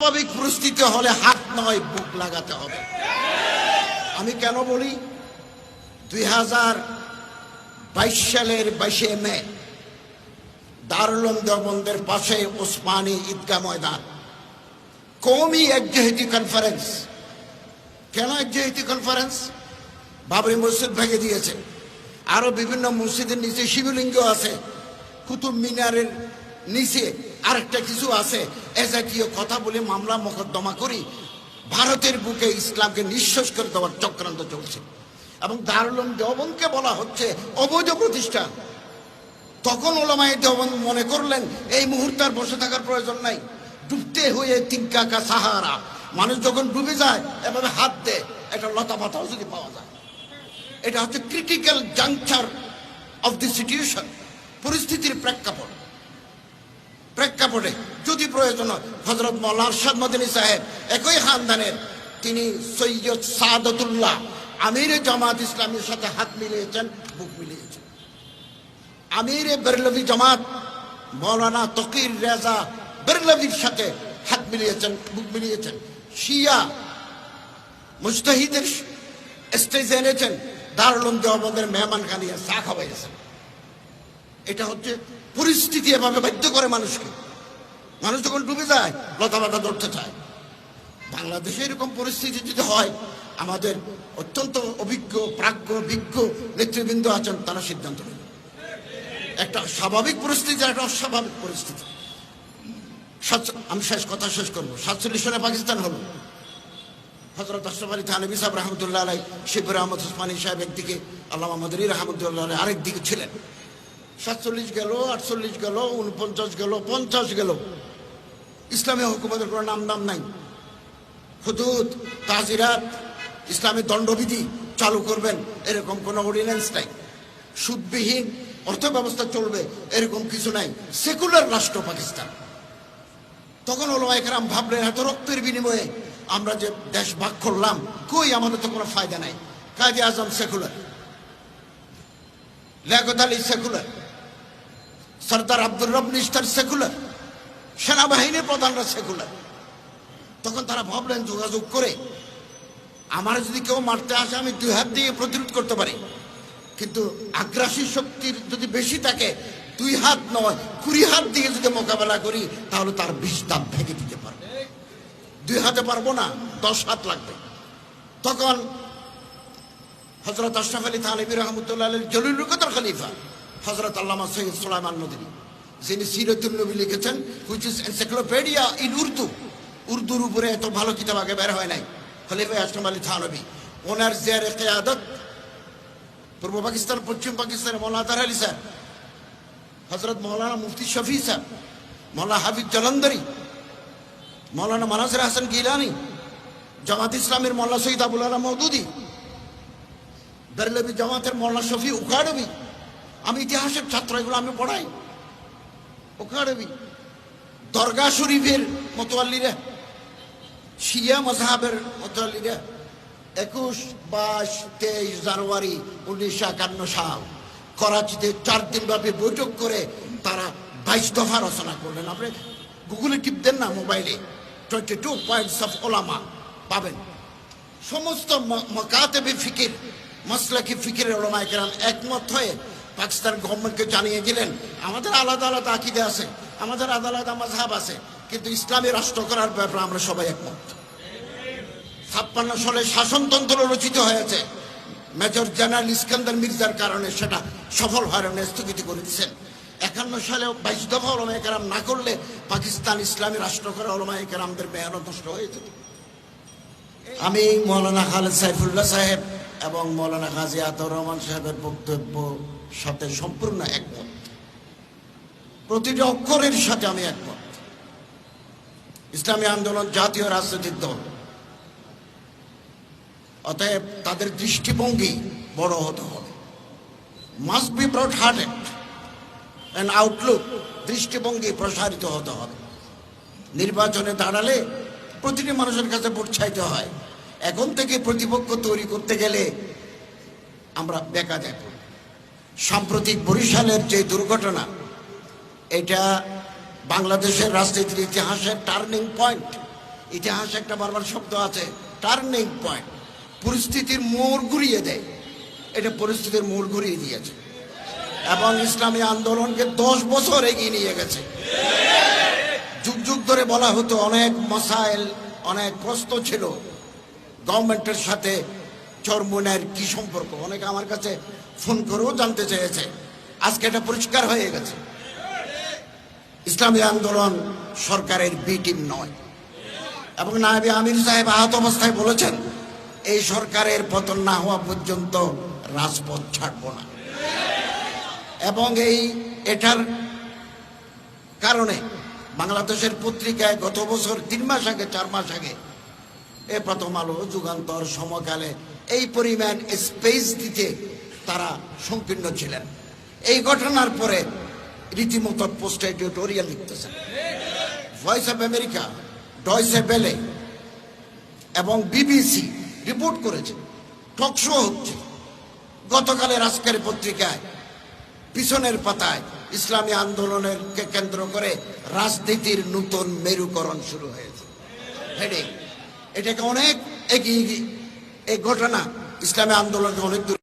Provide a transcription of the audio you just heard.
স্বাভাবিক পরিস্থিতি হলে হাত নয়, বুক লাগাতে হবে। আমি কেন বলি? দুই হাজার বাইশ সালের বাইশে মে, দারুলম দেওবন্দের পাশে ওসমানী ঈদগাহ ময়দান। কৌমি একজেহেতি কনফারেন্স কেন একজেহেতি কনফারেন্স বাবরি মসজিদ ভেঙে দিয়েছে। আরও বিভিন্ন মসজিদের নিচে শিবলিঙ্গ আছে। কুতুব মিনারের নিচে আরেকটা কিছু আছে। এ জাতীয় কথা বলে মামলা মোকদ্দমা করি। ভারতের বুকে ইসলামকে নিঃশ্বাস করে দেওয়ার চক্রান্ত চলছে। এবং দারুলম দেওবনকে বলা হচ্ছে অবৈধ প্রতিষ্ঠান। তখন ওলামাই দেওবন মনে করলেন, এই মুহূর্তে আর বসে থাকার প্রয়োজন নাই। ডুবতে হয়ে তিনকাকা সাহারা। মানুষ যখন ডুবে যায়, এভাবে হাত দেয় একটা লতা পাতাও যদি পাওয়া যায়। এটা হচ্ছে critical juncture of the situation পরিস্থিতির প্রেক্ষাপট। প্রেক্ষাপটে যদি প্রয়োজন হয় হজরত মৌলা আরশাদ মদিনী সাহেব, একই খানদানের, তিনি সৈয়দ সাদতুল্লাহ আমির জামাত ইসলামের সাথে হাত মিলিয়েছেন, বুক মিলিয়েছেন। আমির বেরলভি জামাত মৌলানা তকির রেজা বেরলভির সাথে হাত মিলিয়েছেন, বুক মিলিয়েছেন। শিয়া মুস্তাহিদের স্টেজে এনেছেন দারুলম দেওয়াবন্দের মেহমান খানিয়া চা খাওয়াইয়েছেন। এটা হচ্ছে পরিস্থিতি এভাবে বাধ্য করে মানুষকে। মানুষ যখন ডুবে যায়, লতা পাতা ধরতে চায়। বাংলাদেশে এরকম পরিস্থিতি যদি হয়, আমাদের অত্যন্ত অভিজ্ঞ, প্রাজ্ঞ, বিজ্ঞ নেতৃবৃন্দ আছেন, তারা সিদ্ধান্ত নেবে। একটা স্বাভাবিক পরিস্থিতি একটা অস্বাভাবিক পরিস্থিতি। আমি শেষ কথা শেষ করব। সাতচল্লিশ সালে পাকিস্তান হলো। হজরত আশরফ আলী থানবী সাহেব রহমতুল্লাহ আলাই শিবুর আহমদ উসমানী সাহেব একদিকে আল্লাহ আলাই আরেক দিকে ছিলেন। সাতচল্লিশ গেল, আটচল্লিশ গেল উনপঞ্চাশ গেল, পঞ্চাশ গেল। ইসলামী হুকুমতের কোনো নাম নাম নাই। হুদুদ, তাজিরাত, ইসলামী দণ্ডবিধি চালু করবেন, এরকম কোনো অর্ডিন্যান্স নাই। সুদবিহীন অর্থ ব্যবস্থা চলবে, এরকম কিছু নাই। সেকুলার রাষ্ট্র পাকিস্তান। তখন হলো একরাম ভাবলেন, এত রক্তের বিনিময়ে আমরা যে দেশ ভাগ করলাম, কই আমাদের তো কোনো ফায়দা নাই। Kazi Azam secular Liaquat Ali secular Sardar Abdur Rab Nishtar secular, সেনাবাহিনীর প্রধানরা সেকুলার। তখন তারা ভাবলেন, যোগাযোগ করে আমার যদি কেউ মারতে আসে, আমি দুই হাত দিয়ে প্রতিরোধ করতে পারি। কিন্তু আগ্রাসী শক্তির যদি বেশি থাকে, দুই হাত নয়, কুড়ি হাত দিয়ে যদি মোকাবেলা করি, তাহলে তার বিষ দাঁত ভেঙে দিতে পারবে। দুই হাতে পারব না, দশ হাত লাগবে। তখন হজরত আশরাফ আলী থানবী রহমতুল্লাহ কদর খলিফা হজরত আল্লামা সৈয়দ সোলাইমান মদিনী যিনি সিরতুল নবী লিখেছেন which is encyclopedia in Urdu উর্দুর উপরে এত ভালো কিতাব আগে বের হয় নাই। খলিফা আশরাফ আলী থানবী, ওনার জেয়ারে কেয়াদত, পূর্ব পাকিস্তান, পশ্চিম পাকিস্তানের মৌলানা তার আলী স্যার হজরত মৌলানা মুফতি শফি স্যার, মৌলানা হাফিজ জলন্দরি, মৌলানা মানাসির হাসান গিলানি, জামাত ইসলামের মোল্লা সৈয়দ আবুল আলা মৌদুদি বেরলবি জামাতের মোল্লা শফি উখাড়বি আমি ইতিহাসের ছাত্র, এগুলো আমি পড়াই। উখাড়বি দরগা শরীফের মতোয়াল্লিরা, শিয়া মজাহাবের মতোয়াল্লিরা, একুশ, বাইশ, তেইশ জানুয়ারি উনিশশো একান্ন সাল করাচিতে চার দিন ব্যাপী বৈঠক করে তারা বাইশ দফা রচনা করলেন। আপনি গুগলে টিপ দেন না মোবাইলে। টোয়েন্টি টু পয়েন্টস অফ ওলামা পাবেন। সমস্ত মকাতেবে ফিকির, মসলাকি ফিকিরের ওলামায় কেরাম একমত হয়ে পাকিস্তান গভর্নমেন্টকে জানিয়ে দিলেন, আমাদের আলাদা আলাদা আকিদে আছে, আমাদের আলাদা মাঝহাব আছে, কিন্তু ইসলামী রাষ্ট্র করার ব্যাপারে আমরা সবাই একমত। ছাপ্পান্ন সালে শাসনতন্ত্র রচিত হয়েছে। মেজর জেনারেল ইস্কান্দার মির্জার কারণে সেটা সফল হয়রানে স্থগিত করে দিচ্ছেন একান্ন সালে বাইশ দফা ওলমায় কেরাম না করলে পাকিস্তান ইসলামী রাষ্ট্র করা ওলমায় কেরামদের মেহনত নষ্ট হয়ে যেত। আমি মৌলানা খালেদ সাইফুল্লাহ সাহেব এবং মৌলানা গাজী আতর রহমান সাহেবের বক্তব্য সাথে সম্পূর্ণ একমত। প্রতিটি অক্ষরের সাথে আমি একমত। ইসলামী আন্দোলন জাতীয় রাজনৈতিক দল। অতএব তাদের দৃষ্টিভঙ্গি বড় হতে হবে। Must be broad hearted and outlook দৃষ্টিভঙ্গি প্রসারিত হতে হবে। নির্বাচনে দাঁড়ালে প্রতিটি মানুষের কাছে ভোট হয়। এখন থেকে প্রতিপক্ষ তৈরি করতে গেলে আমরা বেকা দেখব সাম্প্রতিক বরিশালের যে দুর্ঘটনা, এটা বাংলাদেশের রাজনীতির ইতিহাসের টার্নিং পয়েন্ট ইতিহাসে একটা বারবার শব্দ আছে টার্নিং পয়েন্ট পরিস্থিতির মোড় ঘুরিয়ে দেয়। এটা পরিস্থিতির মোড় ঘুরিয়ে দিয়েছে। এবং ইসলামী আন্দোলনকে দশ বছর এগিয়ে নিয়ে গেছে। যুগ যুগ ধরে বলা হতো, অনেক মশাইল অনেক প্রশ্ন ছিল। গভর্নমেন্টের সাথে চরমুনের কি সম্পর্ক? অনেকে আমার কাছে ফোন করেও জানতে চেয়েছে। আজকে এটা পরিষ্কার হয়ে গেছে। ইসলামী আন্দোলন সরকারের বি টিম নয়। এবং নায়বে আমির সাহেব আহত অবস্থায় বলেছেন, এই সরকারের পতন না হওয়া পর্যন্ত রাজপথ ছাড়ব না। এবং এই এটার কারণে বাংলাদেশের পত্রিকায় গত বছর তিন মাস আগে, চার মাস আগে এ প্রথম আলো যুগান্তর সমকালে এই পরিমাণ স্পেস দিতে তারা সংকীর্ণ ছিলেন। এই ঘটনার পরে রীতিমতো post editorial লিখতেছেন। Voice of America Deutsche Welle এবং বিবিসি রিপোর্ট করেছে। টকশো হচ্ছে। গতকালের আজকের পত্রিকায় পিছনের পাতায় ইসলামী আন্দোলনের কেন্দ্র করে রাজনীতির নতুন মেরুকরণ শুরু হয়েছে। হেডিং এটাকে অনেক এগিয়ে গিয়ে- এই ঘটনা ইসলামী আন্দোলনকে অনেক দূর